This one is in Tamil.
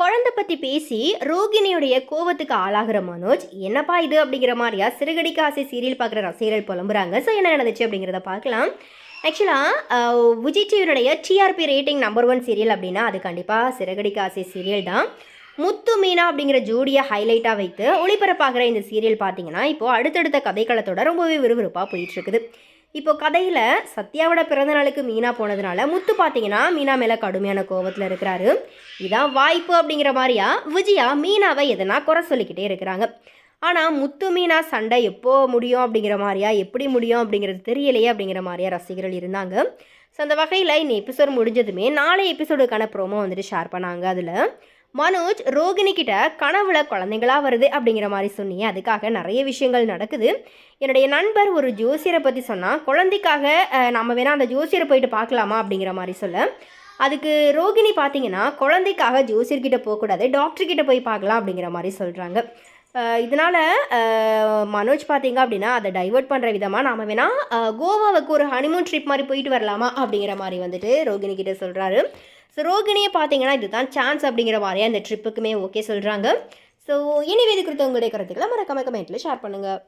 குழந்தை பற்றி பேசி ரோகிணியுடைய கோவத்துக்கு ஆளாகிற மனோஜ் என்னப்பா இது? அப்படிங்கிற மாதிரியா சிறுகடிக்கு ஆசை சீரியல் பார்க்குற ரசிகர்கள் புலம்புறாங்க. ஸோ என்ன நடந்துச்சு அப்படிங்கிறத பார்க்கலாம். ஆக்சுவலாக Vijay டிவியுடைய TRP rating number one serial அப்படின்னா அது கண்டிப்பாக சிறுகடிக்கு ஆசை சீரியல் தான். முத்து மீனா அப்படிங்கிற ஜோடியை ஹைலைட்டாக வைத்து ஒளிபரப்பாகிற இந்த சீரியல் பார்த்தீங்கன்னா இப்போது அடுத்தடுத்த கதைக்களத்தோட ரொம்பவே விறுவிறுப்பாக போயிட்டுருக்குது இப்போ கதையில் சத்யாவோட பிறந்த நாளுக்கு மீனா போனதுனால முத்து பார்த்தீங்கன்னா மீனா மேலே கடுமையான கோவத்தில் இருக்கிறாரு. இதான் வாய்ப்பு அப்படிங்கிற மாதிரியா? விஜயா மீனாவை எதனா குறை சொல்லிக்கிட்டே இருக்கிறாங்க. ஆனால் முத்து மீனா சண்டை எப்போ முடியும் அப்படிங்கிற மாதிரியா? எப்படி முடியும் அப்படிங்கிறது தெரியலையே அப்படிங்கிற மாதிரியா ரசிகர்கள் இருந்தாங்க. ஸோ அந்த வகையில் இந்த எபிசோட் முடிஞ்சதுமே நாளை எபிசோடுக்கான ப்ரோமோ வந்துட்டு ஷேர் பண்ணாங்க. அதில் மனோஜ் ரோகிணி கிட்ட கனவுல குழந்தைங்களா வருது அப்படிங்கிற மாதிரி சொன்னீங்க. அதுக்காக நிறைய விஷயங்கள் நடக்குது. என்னுடைய நண்பர் ஒரு ஜோசியரை பற்றி சொன்னால் குழந்தைக்காக நம்ம வேணால் அந்த ஜோசியரை போயிட்டு பார்க்கலாமா அப்படிங்கிற மாதிரி சொல்ல. அதுக்கு ரோகிணி பார்த்தீங்கன்னா குழந்தைக்காக ஜோசியர்கிட்ட போகக்கூடாது டாக்டர்கிட்ட போய் பார்க்கலாம் அப்படிங்கிற மாதிரி சொல்கிறாங்க இதனால் மனோஜ் பார்த்தீங்க அப்படின்னா அதை டைவர்ட் பண்ணுற விதமாக நாம் வேணால் கோவாவுக்கு ஒரு ஹனிமூன் ட்ரிப் மாதிரி போயிட்டு வரலாமா அப்படிங்கிற மாதிரி வந்துட்டு ரோகிணி கிட்ட சொல்கிறாரு ஸோ ரோகிணியை பார்த்தீங்கன்னா இதுதான் சான்ஸ் அப்படிங்கிற மாதிரியே அந்த ட்ரிப்புக்குமே ஓகே சொல்கிறாங்க ஸோ இனி இது குறித்த உங்களுடைய கருத்துக்களை மறக்காம கமெண்ட்டில் ஷேர் பண்ணுங்கள்